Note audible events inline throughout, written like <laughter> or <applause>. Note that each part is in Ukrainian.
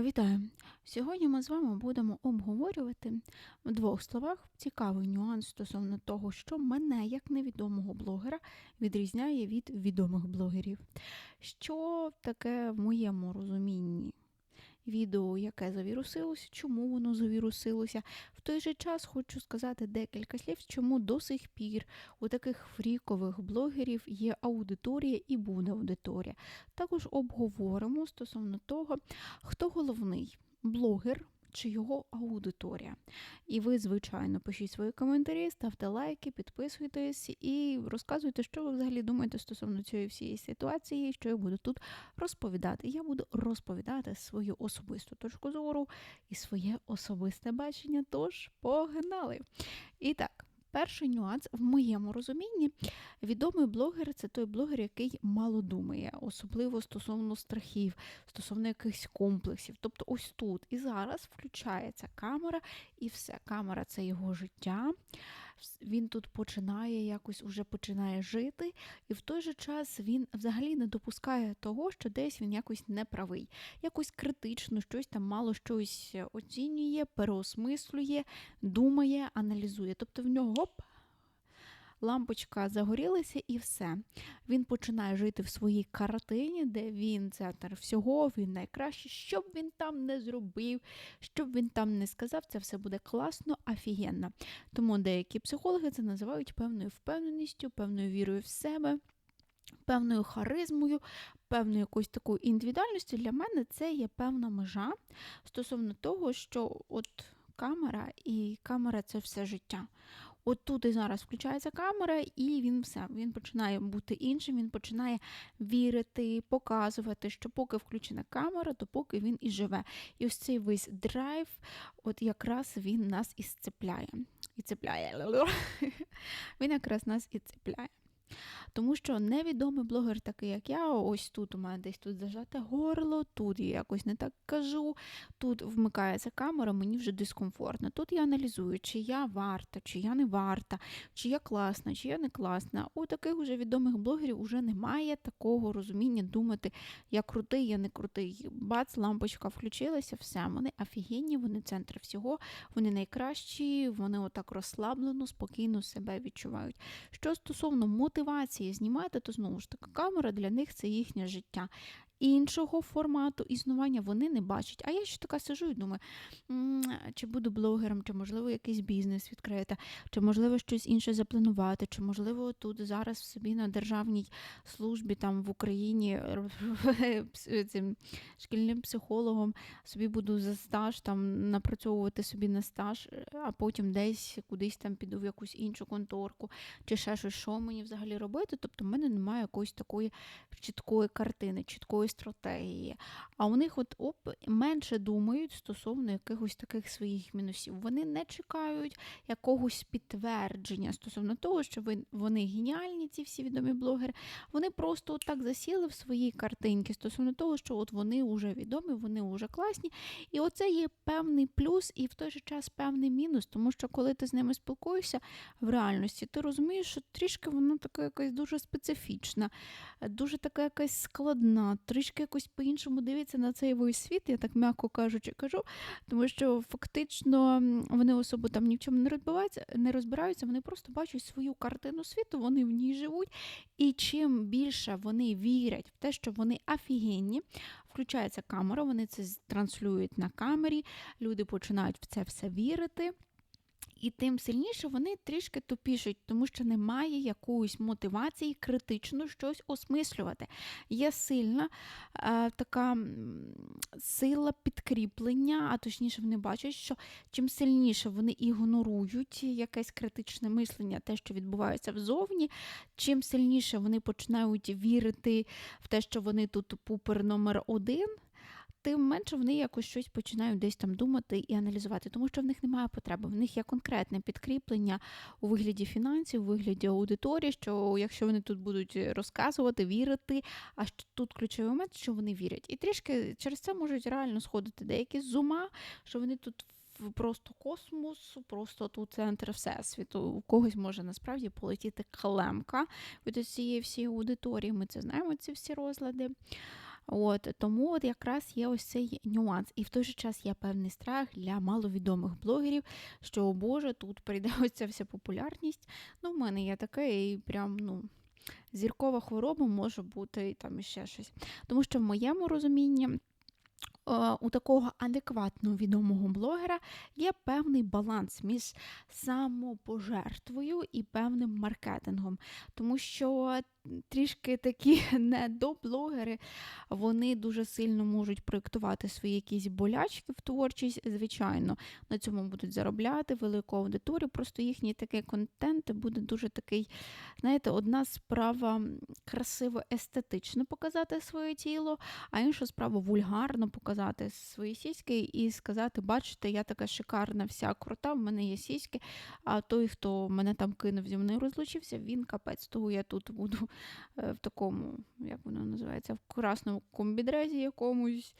Вітаю! Сьогодні ми з вами будемо обговорювати в двох словах цікавий нюанс стосовно того, що мене, як невідомого блогера, відрізняє від відомих блогерів. Що таке в моєму розумінні відео, яке завірусилося, чому воно завірусилося. В той же час хочу сказати декілька слів, чому до сих пір у таких фрікових блогерів є аудиторія і буде аудиторія. Також обговоримо стосовно того, хто головний блогер чи його аудиторія. І ви, звичайно, пишіть свої коментарі, ставте лайки, підписуйтесь і розказуйте, що ви взагалі думаєте стосовно цієї всієї ситуації, що я буду тут розповідати. Я буду розповідати свою особисту точку зору і своє особисте бачення. Тож погнали! І так. Перший нюанс в моєму розумінні відомий блогер це той блогер, який мало думає, особливо стосовно страхів, стосовно якихось комплексів. Тобто, ось тут і зараз включається камера, і все. Камера це його життя. Він тут починає якось уже починає жити, і в той же час він взагалі не допускає того, що десь він якось неправий, якось критично, щось там мало щось оцінює, переосмислює, думає, аналізує. Тобто в нього гоп, лампочка загорілася і все. Він починає жити в своїй картині, де він центр всього, він найкращий. Що б він там не зробив, що б він там не сказав, це все буде класно, офігенно. Тому деякі психологи це називають певною впевненістю, певною вірою в себе. Певною харизмою, певною якоюсь такою індивідуальністю для мене це є певна межа стосовно того, що от камера і камера це все життя. От тут і зараз включається камера, і він все, він починає бути іншим, він починає вірити, показувати, що поки включена камера, то поки він і живе. І ось цей весь драйв, от якраз він нас і сцепляє. І цепляє. <laughs> Він якраз нас і цепляє. Тому що невідомий блогер, такий, як я, ось тут у мене десь тут зажате горло, тут я якось не так кажу, тут вмикається камера, мені вже дискомфортно. Тут я аналізую, чи я варта, чи я не варта, чи я класна, чи я не класна. У таких вже відомих блогерів вже немає такого розуміння думати, я крутий, я не крутий. Бац, лампочка включилася, все, вони офігенні, вони центр всього, вони найкращі, вони отак розслаблено, спокійно себе відчувають. Що стосовно мотивації знімати, то знову ж таки камера для них це їхнє життя іншого формату існування вони не бачать. А я ще така сижу і думаю, чи буду блогером, чи, можливо, якийсь бізнес відкрити, чи, можливо, щось інше запланувати, чи, можливо, тут зараз собі на державній службі там в Україні <laughs> цим шкільним психологом собі буду за стаж там напрацьовувати собі на стаж, а потім десь кудись там піду в якусь іншу конторку, чи ще щось, що мені взагалі робити. Тобто в мене немає якоїсь такої чіткої картини, чіткої нової стратегії. А у них от оп, менше думають стосовно якихось таких своїх мінусів. Вони не чекають якогось підтвердження стосовно того, що вони геніальні, ці всі відомі блогери. Вони просто так засіли в своїй картинці стосовно того, що от вони вже відомі, вони вже класні. І оце є певний плюс і в той же час певний мінус, тому що коли ти з ними спілкуєшся в реальності, ти розумієш, що трішки вона така якась дуже специфічна, дуже така якась складна трішки якось по-іншому дивиться на цей весь світ, я так м'яко кажучи, кажу, тому що фактично вони особо там ні в чому не розбираються, не розбираються, вони просто бачать свою картину світу, вони в ній живуть. І чим більше вони вірять в те, що вони офігенні, включається камера, вони це транслюють на камері, люди починають в це все вірити. І тим сильніше вони трішки тупішать, тому що немає якоїсь мотивації критично щось осмислювати. Є сильна е, така сила підкріплення, а точніше, вони бачать, що чим сильніше вони ігнорують якесь критичне мислення, те, що відбувається взовні, чим сильніше вони починають вірити в те, що вони тут пупер номер один тим менше вони якось щось починають десь там думати і аналізувати, тому що в них немає потреби. В них є конкретне підкріплення у вигляді фінансів, у вигляді аудиторії, що якщо вони тут будуть розказувати, вірити, а тут ключовий момент, що вони вірять. І трішки через це можуть реально сходити деякі з ума, що вони тут. Просто космос, просто тут центр всесвіту. У когось може насправді полетіти клемка від цієї всієї аудиторії. Ми це знаємо, ці всі розлади. От Тому от якраз є ось цей нюанс. І в той же час є певний страх для маловідомих блогерів, що, о Боже, тут прийде <laughs> ось ця вся популярність. Ну, в мене є таке, і прям, ну. Зіркова хвороба може бути там іще щось. Тому що в моєму розумінні Е, у такого адекватно відомого блогера є певний баланс між самопожертвою і певним маркетингом, тому що трішки такі <laughs> недоблогери, вони дуже сильно можуть проєктувати свої якісь болячки в творчість. Звичайно, на цьому будуть заробляти велику аудиторію. Просто їхній такий контент буде дуже такий, знаєте, одна справа красиво естетично показати своє тіло, а інша справа вульгарно показати свої сіськи і сказати: бачите, я така шикарна, вся крута, в мене є сіськи, а той, хто мене там кинув зі мною розлучився, він капець, того я тут буду в такому, як воно називається, в красному комбідрезі якомусь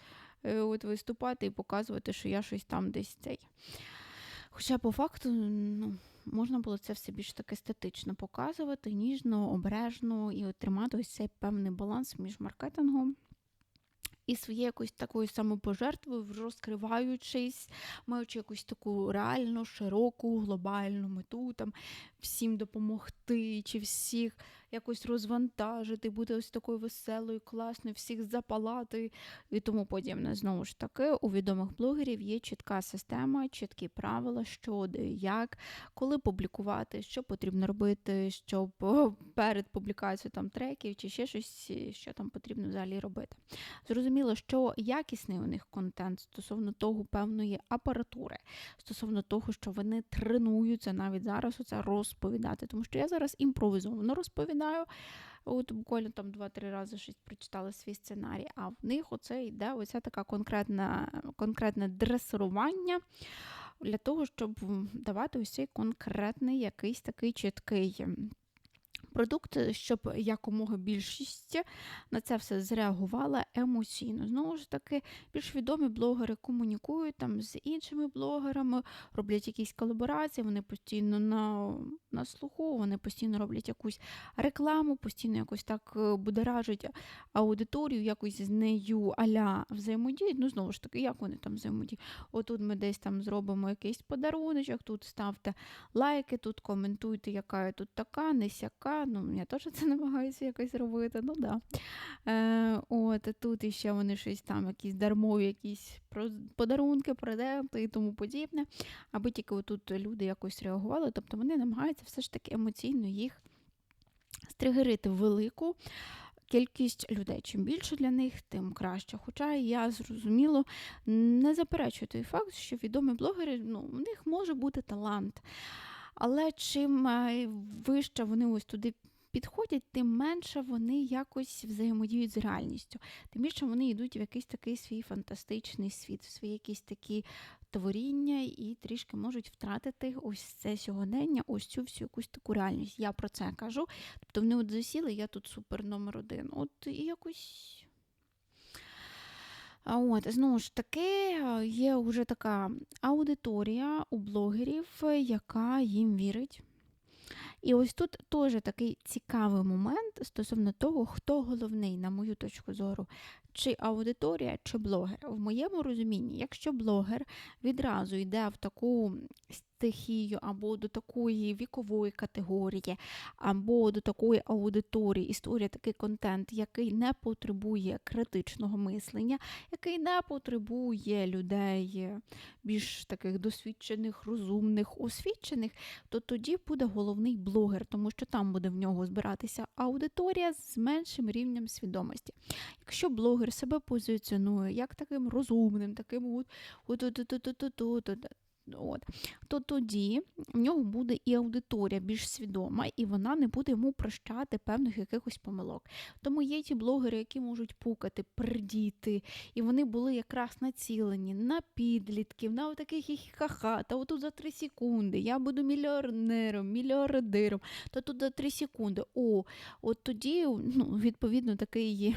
е, от виступати і показувати, що я щось там десь цей. Хоча по факту ну, можна було це все більш так естетично показувати, ніжно, обережно і отримати ось цей певний баланс між маркетингом. І своєю якоюсь такою самопожертвою, розкриваючись, маючи якусь таку реально широку глобальну мету, там всім допомогти, чи всіх якось розвантажити, бути ось такою веселою, класною, всіх запалати і тому подібне. Знову ж таки, у відомих блогерів є чітка система, чіткі правила, що де, як, коли публікувати, що потрібно робити, щоб перед публікацією там треків чи ще щось, що там потрібно взагалі робити. Зрозуміло, що якісний у них контент стосовно того певної апаратури, стосовно того, що вони тренуються навіть зараз оце розповідати, тому що я зараз імпровізовано розповідаю. От буквально там два-три рази щось прочитала свій сценарій, а в них оце йде оця така конкретна, конкретне дресирування для того, щоб давати ось конкретний якийсь такий чіткий продукт, щоб якомога більшість на це все зреагувала емоційно. Знову ж таки, більш відомі блогери комунікують там з іншими блогерами, роблять якісь колаборації, вони постійно на на слуху, вони постійно роблять якусь рекламу, постійно якось так е, будоражать аудиторію, якось з нею аля взаємодіють. Ну, знову ж таки, як вони там взаємодіють? Отут ми десь там зробимо якийсь подаруночок, тут ставте лайки, тут коментуйте, яка я тут така, не сяка ну я теж це намагаюся якось робити. ну да. Е, от, Тут іще вони щось там, якісь дармові, якісь подарунки, продукти і тому подібне. Аби тільки отут люди якось реагували, тобто вони намагаються все ж таки емоційно їх стригерити велику. Кількість людей. Чим більше для них, тим краще. Хоча я зрозуміло не заперечую той факт, що відомі блогери, ну, у них може бути талант. Але чим е, вище вони ось туди підходять, тим менше вони якось взаємодіють з реальністю. Тим більше вони йдуть в якийсь такий свій фантастичний світ, в свої якісь такі творіння і трішки можуть втратити ось це сьогодення, ось цю всю якусь таку реальність. Я про це кажу. Тобто вони от засіли, я тут супер номер один. От і якось. От, знову ж таки, є вже така аудиторія у блогерів, яка їм вірить. І ось тут теж такий цікавий момент стосовно того, хто головний, на мою точку зору, чи аудиторія, чи блогер. В моєму розумінні, якщо блогер відразу йде в таку стихію, або до такої вікової категорії, або до такої аудиторії, історія такий контент, який не потребує критичного мислення, який не потребує людей більш таких досвідчених, розумних, освічених, то тоді буде головний блогер, тому що там буде в нього збиратися аудиторія з меншим рівнем свідомості. Якщо блогер себе позиціонує як таким розумним, таким от, от, от, от, от, от, от От. То тоді в нього буде і аудиторія більш свідома, і вона не буде йому прощати певних якихось помилок. Тому є ті блогери, які можуть пукати, придіти, і вони були якраз націлені на підлітків, на таких ха-ха, та отут за три секунди я буду мільйонером, мільярдером, та тут за три секунди. О, от тоді, ну, відповідно, такий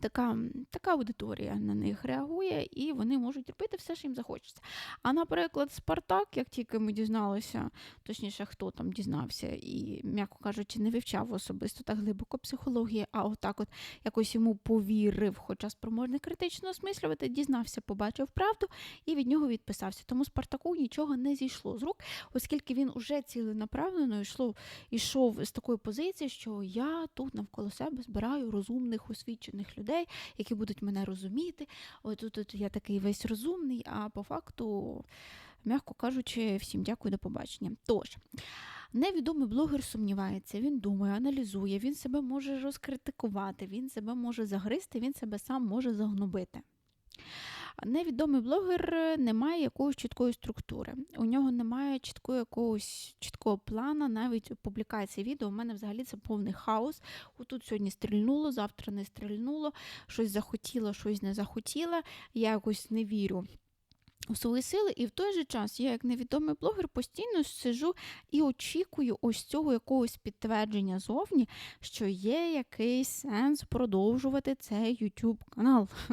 Така така аудиторія на них реагує, і вони можуть робити все, що їм захочеться. А, наприклад, Спартак, як тільки ми дізналися, точніше, хто там дізнався, і, м'яко кажучи, не вивчав особисто так глибоко психології, а отак от якось йому повірив, хоча спроможний критично осмислювати, дізнався, побачив правду і від нього відписався. Тому Спартаку нічого не зійшло з рук, оскільки він уже ціленаправлено йшло, йшов з такої позиції, що я тут навколо себе збираю розумних, освічених людей, які будуть мене розуміти. От тут, тут я такий весь розумний, а по факту, м'яко кажучи, всім дякую, до побачення. Тож. Невідомий блогер сумнівається, він думає, аналізує, він себе може розкритикувати, він себе може загризти, він себе сам може загнобити. Невідомий блогер не має якоїсь чіткої структури. У нього немає чіткого якогось чіткого плану, навіть публікації відео. У мене взагалі це повний хаос. Отут сьогодні стрільнуло, завтра не стрільнуло, щось захотіло, щось не захотіло. Я якось не вірю у свої сили, і в той же час я, як невідомий блогер, постійно сижу і очікую ось цього якогось підтвердження зовні, що є якийсь сенс продовжувати цей YouTube канал. <laughs>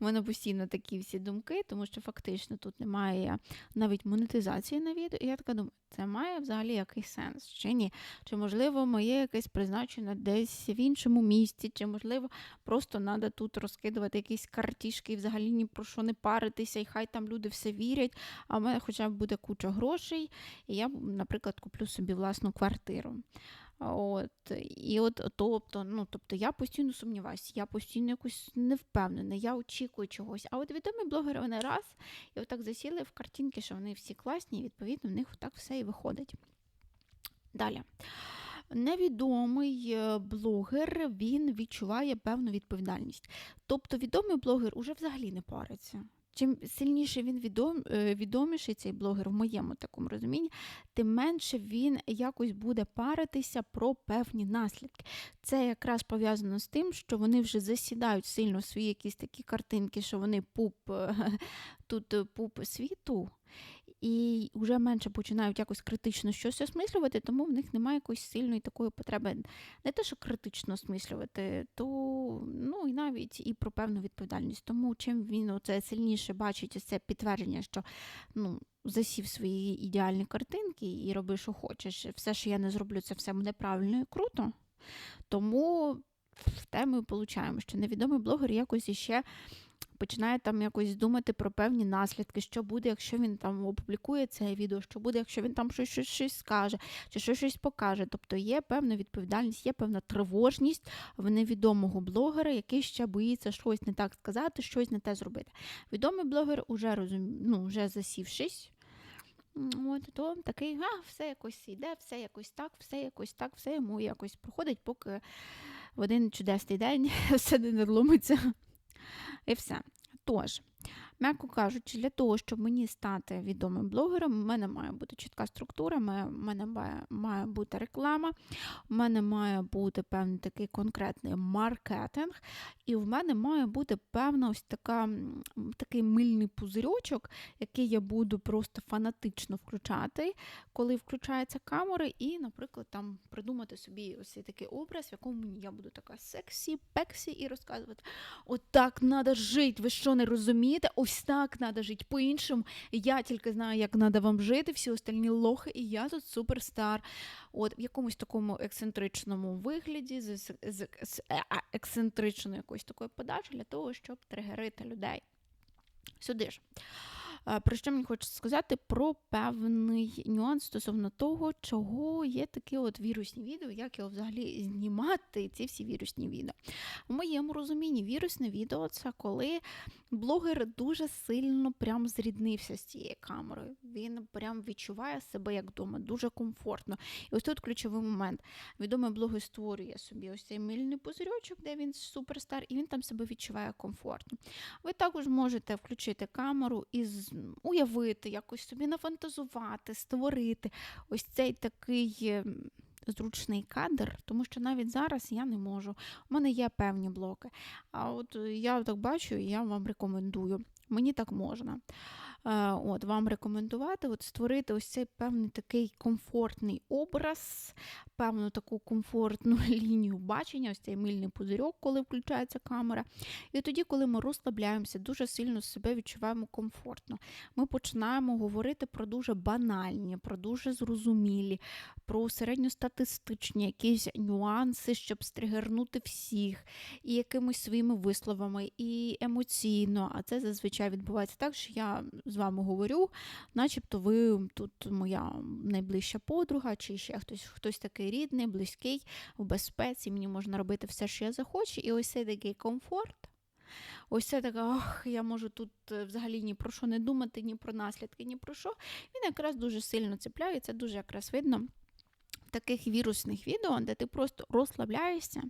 У мене постійно такі всі думки, тому що фактично тут немає навіть монетизації на відео. І я така думаю, це має взагалі якийсь сенс чи ні? Чи, можливо, моє якесь призначення десь в іншому місці, чи, можливо, просто треба тут розкидувати якісь картішки і взагалі ні про що не паритися, і хай там люди все вірять, а в мене хоча б буде куча грошей, і я, наприклад, куплю собі власну квартиру. От, І от, тобто, ну, тобто я постійно сумніваюся, я постійно якось не впевнена, я очікую чогось. А от відомі блогери вони раз і отак засіли в картинки, що вони всі класні, і відповідно в них так все і виходить. Далі. Невідомий е, блогер він відчуває певну відповідальність. Тобто відомий блогер уже взагалі не париться. Чим сильніше він відом, е, відоміший цей блогер в моєму такому розумінні, тим менше він якось буде паритися про певні наслідки. Це якраз пов'язано з тим, що вони вже засідають сильно свої якісь такі картинки, що вони пуп е, <laughs> тут е, пуп світу і вже менше починають якось критично щось осмислювати, тому в них немає якоїсь сильної такої потреби не те, що критично осмислювати, то ну і навіть і про певну відповідальність. Тому чим він оце сильніше бачить це підтвердження, що ну. Засів свої ідеальні картинки і роби, що хочеш. Все, що я не зроблю, це все буде правильно і круто. Тому в тему получаємо, що невідомий блогер якось іще починає там якось думати про певні наслідки, що буде, якщо він там опублікує це відео, що буде, якщо він там щось щось, щось скаже, чи щось щось покаже. Тобто є певна відповідальність, є певна тривожність в невідомого блогера, який ще боїться щось не так сказати, щось не те зробити. Відомий блогер уже розум... ну, вже засівшись. От, то такий, а, все якось йде, все якось так, все якось так, все йому якось проходить, поки в один чудесний день <laughs> все не ломиться. І все. Тож, М'яко кажучи, для того, щоб мені стати відомим блогером, в мене має бути чітка структура, в мене має, має бути реклама, в мене має бути певний такий конкретний маркетинг, і в мене має бути певна ось така, такий мильний пузирьочок, який я буду просто фанатично включати, коли включається камера, і, наприклад, там придумати собі ось такий образ, в якому я буду така сексі, пексі, і розказувати: отак треба жити, ви що не розумієте? Ось так треба жити по-іншому. Я тільки знаю, як треба вам жити, всі остальні лохи, і я тут суперстар. От в якомусь такому ексцентричному вигляді, з, з, з, е, ексцентричною якоюсь такою подачі для того, щоб тригерити людей. Сюди ж. Про що мені хочеться сказати про певний нюанс стосовно того, чого є такі от вірусні відео, як його взагалі знімати, ці всі вірусні відео. У моєму розумінні, вірусне відео це коли блогер дуже сильно прям зріднився з цією камерою. Він прям відчуває себе як вдома, дуже комфортно. І ось тут ключовий момент. Відомий блогер створює собі ось цей мильний пузирьочок, де він суперстар, і він там себе відчуває комфортно. Ви також можете включити камеру і уявити, якось собі нафантазувати, створити ось цей такий. Ем, зручний кадр, тому що навіть зараз я не можу. У мене є певні блоки. А от я так бачу і я вам рекомендую. Мені так можна. От, вам рекомендувати от, створити ось цей певний такий комфортний образ, певну таку комфортну <laughs> лінію бачення, ось цей мильний пузирьок, коли включається камера. І тоді, коли ми розслабляємося, дуже сильно себе відчуваємо комфортно. Ми починаємо говорити про дуже банальні, про дуже зрозумілі, про середньостатистичні якісь нюанси, щоб стригернути всіх, і якимись своїми висловами, і емоційно. А це зазвичай відбувається так, що я з вами говорю, начебто ви тут моя найближча подруга, чи ще хтось хтось такий рідний, близький, в безпеці. Мені можна робити все, що я захочу, і ось цей такий комфорт. Ось це така, ах, я можу тут е, взагалі ні про що не думати, ні про наслідки, ні про що. Він якраз дуже сильно цепляє, це дуже якраз видно в таких вірусних відео, де ти просто розслабляєшся.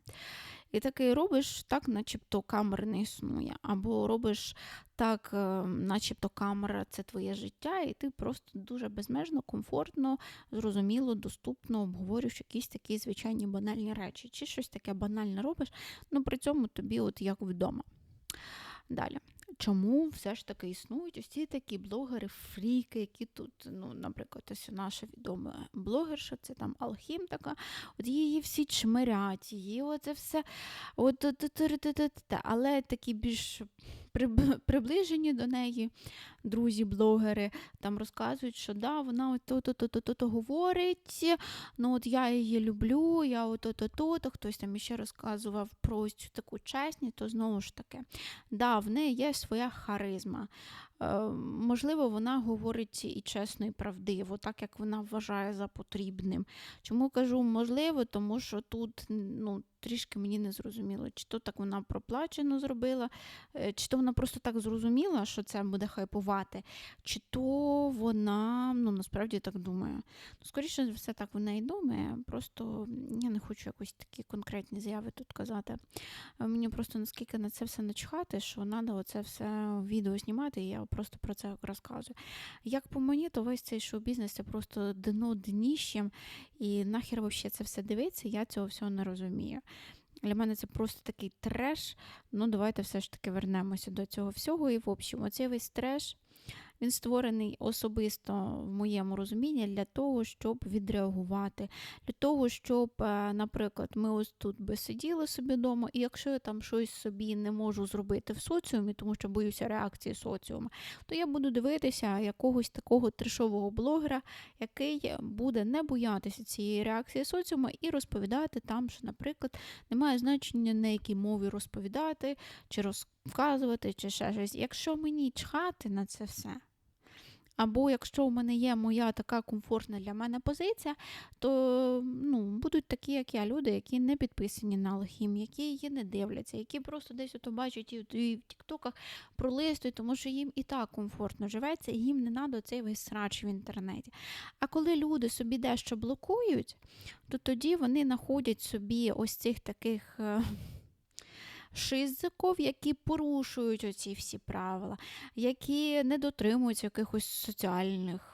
І такий робиш так, начебто камери не існує. Або робиш так, е, начебто камера це твоє життя, і ти просто дуже безмежно, комфортно, зрозуміло, доступно обговорюєш якісь такі звичайні банальні речі. Чи щось таке банальне робиш, ну при цьому тобі от як вдома. Далі. Чому все ж таки існують ось ці такі блогери, фріки, які тут, ну, наприклад, ось наша відома блогерша, це там Алхім така, от її всі чмирять, її оце все. От, Але такі більш <laughs> приближені до неї друзі-блогери там розказують, що да, вона то-то-то-то говорить, ну от я її люблю, я от то-то, то хтось там іще розказував про ось цю таку чесність, то знову ж таки, да, в неї є своя харизма. Е, можливо, вона говорить і чесно, і правдиво, так як вона вважає за потрібним. Чому кажу можливо, тому що тут ну, трішки мені не зрозуміло, чи то так вона проплачено зробила, е, чи то вона просто так зрозуміла, що це буде хайпувати, чи то вона ну, насправді так думає. Ну, Скоріше за все, так вона і думає. Просто я не хочу якось такі конкретні заяви тут казати. Мені просто наскільки на це все начхати, що треба оце все відео знімати, і я просто про це розказую. Як по мені, то весь цей шоу-бізнес це просто дно дніщем, і нахер вообще це все дивиться, я цього всього не розумію. Для мене це просто такий треш. Ну, давайте все ж таки вернемося до цього всього. І, в общем, оцей весь треш. Він створений особисто в моєму розумінні для того, щоб відреагувати, для того, щоб, е, наприклад, ми ось тут би сиділи собі вдома, і якщо я там щось собі не можу зробити в соціумі, тому що боюся реакції соціуму, то я буду дивитися якогось такого трешового блогера, який буде не боятися цієї реакції соціуму і розповідати там, що, наприклад, немає значення на якій мові розповідати, чи розказувати, чи ще щось. Якщо мені чхати на це все. Або якщо у мене є моя така комфортна для мене позиція, то ну, будуть такі, як я, люди, які не підписані на алхім, які її не дивляться, які просто десь ото бачать і в Тіктоках пролистують, тому що їм і так комфортно живеться, і їм не треба цей весь срач в інтернеті. А коли люди собі дещо блокують, то тоді вони знаходять собі ось цих таких. Е, які порушують оці всі правила, які не дотримуються якихось соціальних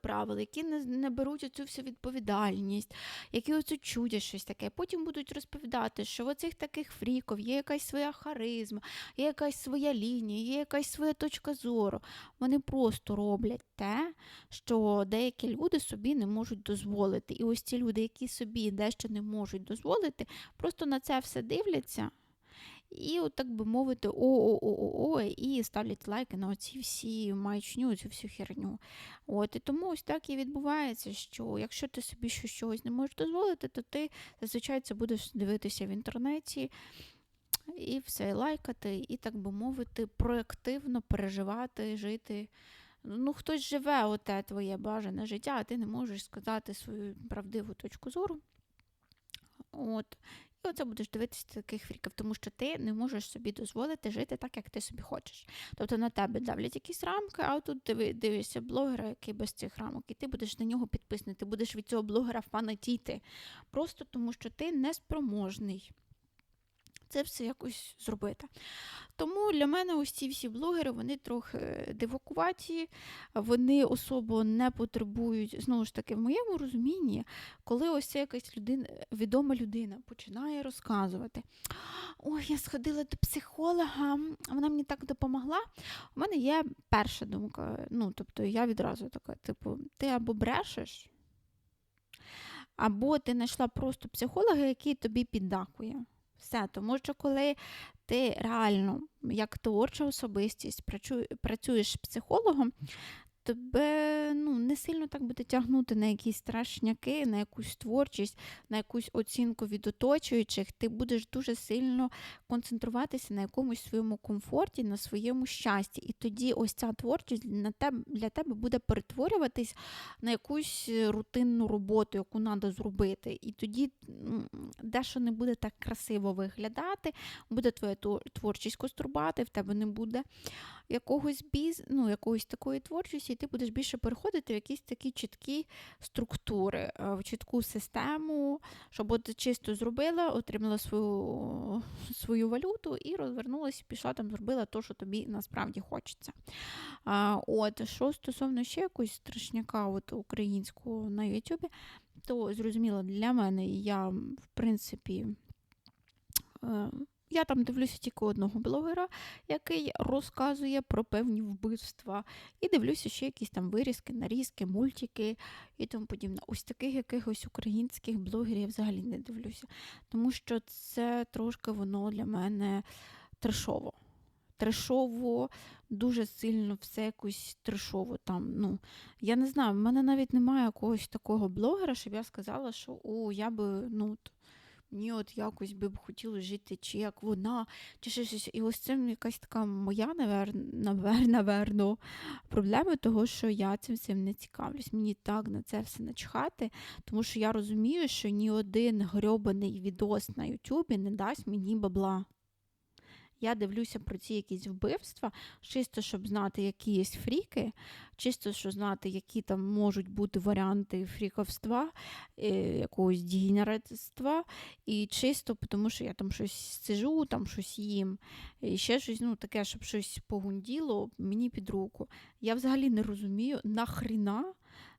правил, які не не беруть оцю всю відповідальність, які оцю чудять щось таке. Потім будуть розповідати, що в оцих таких фріків є якась своя харизма, є якась своя лінія, є якась своя точка зору. Вони просто роблять те, що деякі люди собі не можуть дозволити. І ось ці люди, які собі дещо не можуть дозволити, просто на це все дивляться. І, от, так би мовити, о-о-о-о-о, і ставлять лайки на оці всі маячню, цю всю херню. От, І тому ось так і відбувається, що якщо ти собі щось не можеш дозволити, то ти зазвичай це будеш дивитися в інтернеті. І все, лайкати, і, так би мовити, проактивно переживати, жити. Ну, хтось живе оте твоє бажане життя, а ти не можеш сказати свою правдиву точку зору. От. Оце будеш дивитися таких фріків, тому що ти не можеш собі дозволити жити так, як ти собі хочеш. Тобто на тебе давлять якісь рамки, а тут дивишся блогера, який без цих рамок, і ти будеш на нього підписаний, ти будеш від цього блогера фанатіти. Просто тому що ти неспроможний це все якось зробити. Тому для мене ось ці всі блогери вони трохи дивакуваті, вони особо не потребують, знову ж таки, в моєму розумінні, коли ось ця якась людина, відома людина починає розказувати: Ой, я сходила до психолога, вона мені так допомогла. У мене є перша думка. Ну, тобто я відразу така, типу, ти або брешеш, або ти знайшла просто психолога, який тобі піддакує. Все, тому що коли ти реально, як творча особистість, працюєш психологом, тебе ну, не сильно так буде тягнути на якісь страшняки, на якусь творчість, на якусь оцінку від оточуючих, ти будеш дуже сильно концентруватися на якомусь своєму комфорті, на своєму щасті. І тоді ось ця творчість на тебе, для тебе буде перетворюватись на якусь рутинну роботу, яку треба зробити. І тоді дещо не буде так красиво виглядати, буде твоя творчість кострубати, в тебе не буде якогось біз, ну, якоїсь такої творчості, і ти будеш більше переходити в якісь такі чіткі структури, е, в чітку систему, щоб от чисто зробила, отримала свою свою валюту і розвернулася, пішла там, зробила те, що тобі насправді хочеться. А, От, Що стосовно ще якогось страшняка от, українського на Ютубі, то зрозуміло, для мене я, в принципі, е, я там дивлюся тільки одного блогера, який розказує про певні вбивства. І дивлюся ще якісь там вирізки, нарізки, мультики і тому подібне. Ось таких якихось українських блогерів я взагалі не дивлюся. Тому що це трошки воно для мене трешово. Трешово, дуже сильно все якось трешово там. ну, Я не знаю, в мене навіть немає якогось такого блогера, щоб я сказала, що о, я би, ну, мені от якось би б хотілося жити, чи як вона, чи щось. І ось це якась така моя, навер, наверно, проблема, того, що я цим всім не цікавлюсь. Мені так на це все начхати, тому що я розумію, що ні один грьобаний відос на Ютубі не дасть мені бабла. Я дивлюся про ці якісь вбивства, чисто, щоб знати, які є фріки, чисто, щоб знати, які там можуть бути варіанти фріковства, е, якогось дігенератства, і чисто, тому що я там щось сижу, там щось їм, і ще щось ну, таке, щоб щось погунділо мені під руку. Я взагалі не розумію, нахріна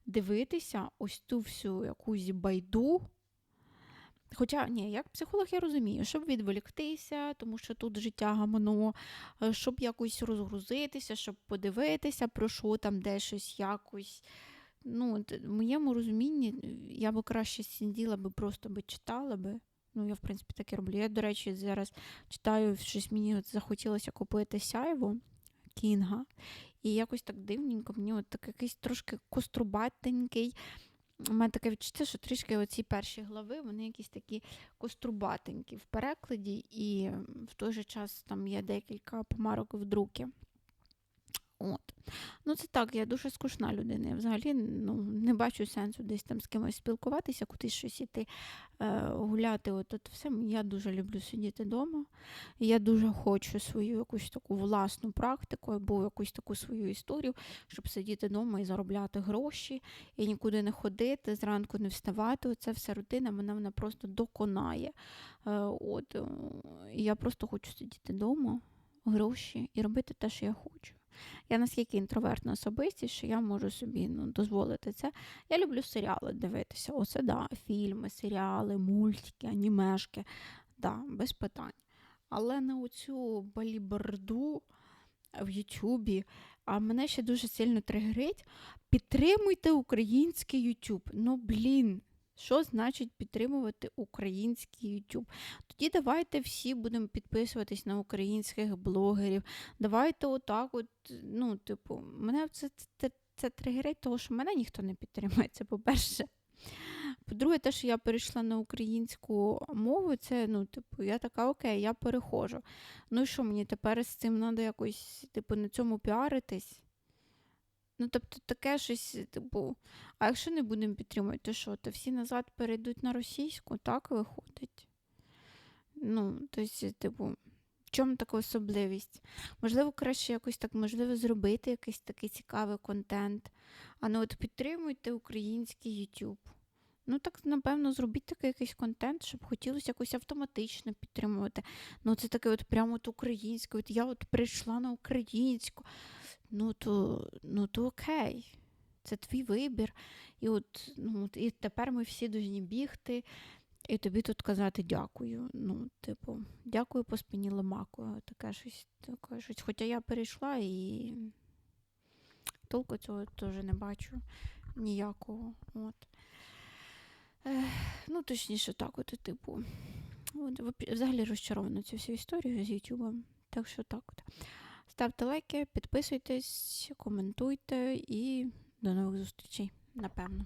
дивитися ось ту всю якусь байду. Хоча ні, як психолог я розумію, щоб відволіктися, тому що тут життя гамано, е, щоб якось розгрузитися, щоб подивитися, про що там де щось якось. Ну, В моєму розумінні я би краще сиділа би, просто би читала би. Ну, я, в принципі, так і роблю. Я, до речі, зараз читаю, щось мені от захотілося купити сяйво Кінга. І якось так дивненько, мені от так якийсь трошки кострубатенький. У мене таке відчуття, що трішки оці перші глави, вони якісь такі кострубатенькі в перекладі, і в той же час там є декілька помарок в друкі. От. Ну, це так, я дуже скучна людина. Я взагалі ну, не бачу сенсу десь там з кимось спілкуватися, кудись щось іти е, гуляти. От, от все. Я дуже люблю сидіти вдома. Я дуже хочу свою якусь таку власну практику або якусь таку свою історію, щоб сидіти вдома і заробляти гроші, і нікуди не ходити, зранку не вставати. Оце все рутина, мене вона просто доконає. Е, от, е, Я просто хочу сидіти вдома, гроші і робити те, що я хочу. Я наскільки інтровертна особистість, що я можу собі ну, дозволити це. Я люблю серіали дивитися. Оце да, фільми, серіали, мультики, анімешки. Да, без питань. Але на оцю баліберду в Ютубі, а мене ще дуже сильно тригерить. Підтримуйте український Ютуб. Ну, блін. Що значить підтримувати український YouTube? Тоді давайте всі будемо підписуватись на українських блогерів. Давайте отак, от, ну, типу, мене це це, це тригерить, того що мене ніхто не підтримує, це по-перше. По-друге, те, що я перейшла на українську мову, це, ну, типу, я така, окей, я перехожу. Ну і що мені тепер з цим треба якось, типу, на цьому піаритись? Ну, тобто, таке щось, типу, а якщо не будемо підтримувати, то що? То всі назад перейдуть на російську, так виходить? Ну, тобто, типу, в чому така особливість? Можливо, краще якось так можливо зробити якийсь такий цікавий контент. А не от підтримуйте український YouTube. Ну, так, напевно, зробіть такий якийсь контент, щоб хотілося якось автоматично підтримувати. Ну, це таке от прямо от українське. От я от прийшла на українську. Ну, то, ну, то окей. Це твій вибір. І от, ну, і тепер ми всі повинні бігти. І тобі тут казати дякую. Ну, типу, дякую по спині ломакою. Таке щось, таке щось. Хоча я перейшла і толку цього теж не бачу ніякого. От. Ну, точніше, так, от, типу. От, взагалі розчарована цю всю історію з Ютубом. Так що так от. Ставте лайки, підписуйтесь, коментуйте і до нових зустрічей, напевно.